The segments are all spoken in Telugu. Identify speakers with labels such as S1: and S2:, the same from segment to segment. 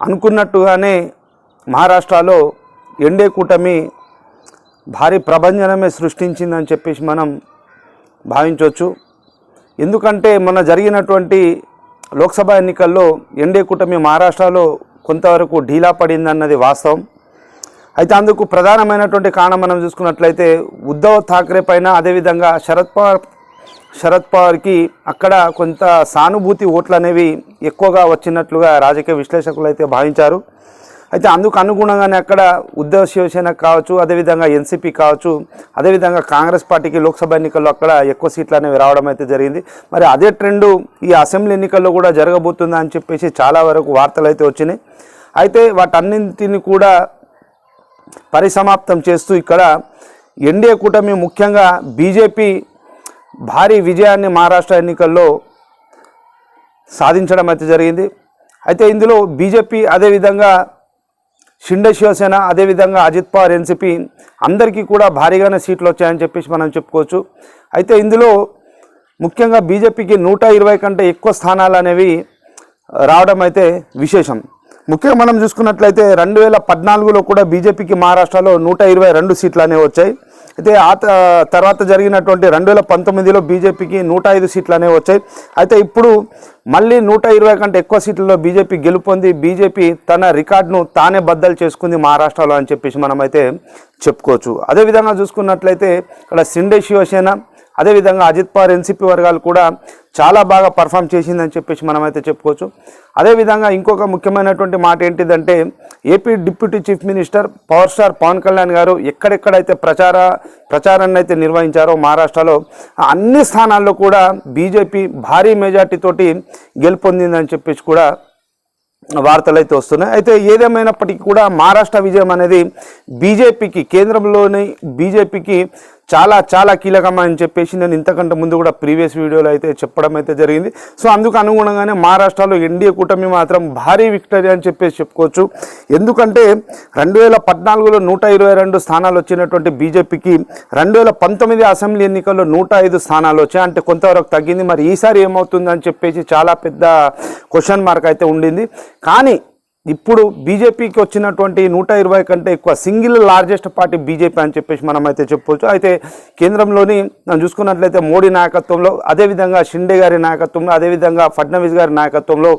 S1: అనుకున్నట్టుగానే మహారాష్ట్రలో ఎండే కూటమి భారీ ప్రభంజనమే సృష్టించిందని చెప్పేసి మనం భావించవచ్చు. ఎందుకంటే మొన్న జరిగినటువంటి లోక్సభ ఎన్నికల్లో ఎండే కూటమి మహారాష్ట్రలో కొంతవరకు ఢీలా పడిందన్నది వాస్తవం. అయితే అందుకు ప్రధానమైనటువంటి కారణం మనం చూసుకున్నట్లయితే ఉద్ధవ్ ఠాక్రే పైన అదేవిధంగా శరద్ పవార్ శరద్ పవార్కి అక్కడ కొంత సానుభూతి ఓట్లు అనేవి ఎక్కువగా వచ్చినట్లుగా రాజకీయ విశ్లేషకులు అయితే భావించారు. అయితే అందుకు అనుగుణంగానే అక్కడ ఉద్ధవ్ శివసేన కావచ్చు అదేవిధంగా ఎన్సీపీ కావచ్చు అదేవిధంగా కాంగ్రెస్ పార్టీకి లోక్సభ ఎన్నికల్లో అక్కడ ఎక్కువ సీట్లు అనేవి రావడం అయితే జరిగింది. మరి అదే ట్రెండు ఈ అసెంబ్లీ ఎన్నికల్లో కూడా జరగబోతుందా అని చెప్పేసి చాలా వరకు వార్తలు అయితే వచ్చినాయి. అయితే వాటన్నింటిని కూడా పరిసమాప్తం చేస్తూ ఇక్కడ ఎన్డీఏ కూటమి ముఖ్యంగా బీజేపీ భారీ విజయాన్ని మహారాష్ట్ర ఎన్నికల్లో సాధించడం అయితే జరిగింది. అయితే ఇందులో బీజేపీ అదేవిధంగా షిండే శివసేన అదేవిధంగా అజిత్ పవార్ ఎన్సిపి అందరికీ కూడా భారీగానే సీట్లు వచ్చాయని చెప్పేసి మనం చెప్పుకోవచ్చు. అయితే ఇందులో ముఖ్యంగా బీజేపీకి నూట ఇరవై కంటే ఎక్కువ స్థానాలు అనేవి రావడం అయితే విశేషం. ముఖ్యంగా మనం చూసుకున్నట్లయితే రెండు వేల పద్నాలుగులో కూడా బీజేపీకి మహారాష్ట్రలో నూట ఇరవై రెండు సీట్లు అనేవి వచ్చాయి. అయితే ఆ త- తర్వాత జరిగినటువంటి రెండు వేల పంతొమ్మిదిలో బీజేపీకి నూట ఐదు సీట్లు అనేవి వచ్చాయి. అయితే ఇప్పుడు మళ్ళీ నూట ఇరవై కంటే ఎక్కువ సీట్లలో బీజేపీ గెలుపొంది బీజేపీ తన రికార్డును తానే బద్దలు చేసుకుంది మహారాష్ట్రలో అని చెప్పేసి మనమైతే చెప్పుకోవచ్చు. అదేవిధంగా చూసుకున్నట్లయితే ఇక్కడ సిండే శివసేన అదేవిధంగా అజిత్ పవార్ ఎన్సీపీ వర్గాలు కూడా చాలా బాగా పర్ఫామ్ చేసిందని చెప్పేసి మనమైతే చెప్పుకోవచ్చు. అదేవిధంగా ఇంకొక ముఖ్యమైనటువంటి మాట ఏంటిదంటే AP deputy chief minister power star Pavan Kalyan garu ఎక్కడెక్కడైతే ప్రచార ప్రచారాన్ని అయితే నిర్వహించారో మహారాష్ట్రలో అన్ని స్థానాల్లో కూడా బీజేపీ భారీ మెజార్టీతోటి గెలుపొందిందని చెప్పేసి కూడా వార్తలు అయితే వస్తున్నాయి. అయితే ఏదేమైనప్పటికీ కూడా మహారాష్ట్ర విజయం అనేది బీజేపీకి కేంద్రంలోని బీజేపీకి చాలా చాలా కీలకం అని చెప్పేసి నేను ఇంతకంటే ముందు కూడా ప్రీవియస్ వీడియోలో అయితే చెప్పడం అయితే జరిగింది. సో అందుకు అనుగుణంగానే మహారాష్ట్రలో ఎన్డీఏ కూటమి మాత్రం భారీ విక్టరీ అని చెప్పేసి చెప్పుకోవచ్చు. ఎందుకంటే రెండు వేల పద్నాలుగులో నూట ఇరవై రెండు స్థానాలు వచ్చినటువంటి బీజేపీకి రెండు వేల పంతొమ్మిది అసెంబ్లీ ఎన్నికల్లో నూట ఐదు స్థానాలు వచ్చాయి. అంటే కొంతవరకు తగ్గింది. మరి ఈసారి ఏమవుతుందని చెప్పేసి చాలా పెద్ద క్వశ్చన్ మార్క్ అయితే ఉండింది. కానీ ఇప్పుడు బీజేపీకి వచ్చినటువంటి నూట ఇరవై కంటే ఎక్కువ సింగిల్ లార్జెస్ట్ పార్టీ బీజేపీ అని చెప్పేసి మనం అయితే చెప్పవచ్చు అయితే కేంద్రంలోని మనం చూసుకున్నట్లయితే మోడీ నాయకత్వంలో అదేవిధంగా షిండే గారి నాయకత్వంలో అదేవిధంగా ఫడ్నవీస్ గారి నాయకత్వంలో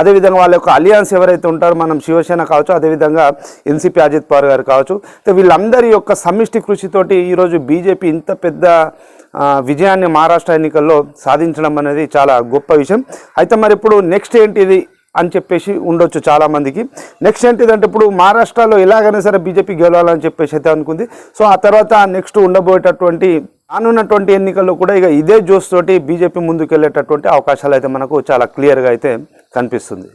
S1: అదేవిధంగా వాళ్ళ యొక్క అలియాన్స్ ఎవరైతే ఉంటారో మనం శివసేన కావచ్చు అదేవిధంగా ఎన్సీపీ అజిత్ పవార్ గారు కావచ్చు. అయితే వీళ్ళందరి యొక్క సమిష్టి కృషితోటి ఈరోజు బీజేపీ ఇంత పెద్ద విజయాన్ని మహారాష్ట్ర ఎన్నికల్లో సాధించడం అనేది చాలా గొప్ప విషయం. అయితే మరి ఇప్పుడు నెక్స్ట్ ఏంటిది? అని చెప్పేసి ఉండొచ్చు చాలామందికి. నెక్స్ట్ ఏంటిదంటే ఇప్పుడు మహారాష్ట్రలో ఎలాగైనా సరే బీజేపీ గెలవాలని చెప్పేసి అయితే అనుకుంది. సో ఆ తర్వాత నెక్స్ట్ ఉండబోయేటటువంటి రానున్నటువంటి ఎన్నికల్లో కూడా ఇక ఇదే జోస్ తోటి బీజేపీ ముందుకు వెళ్ళేటటువంటి అవకాశాలు అయితే మనకు చాలా క్లియర్గా అయితే కనిపిస్తుంది.